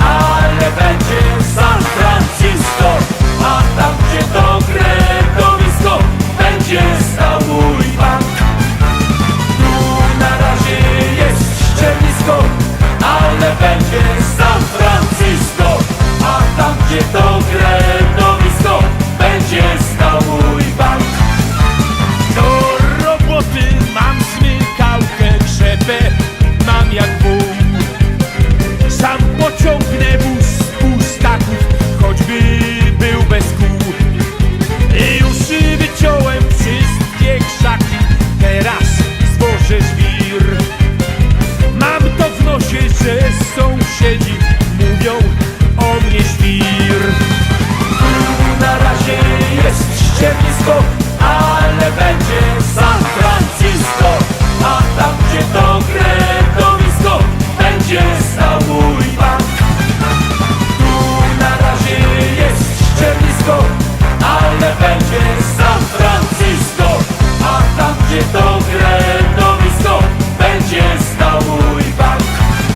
Ale będzie San Francisco. A tam gdzie dobre dowisko Będzie stał mój bank Tu na razie jest ściernisko Ale będzie alle peggio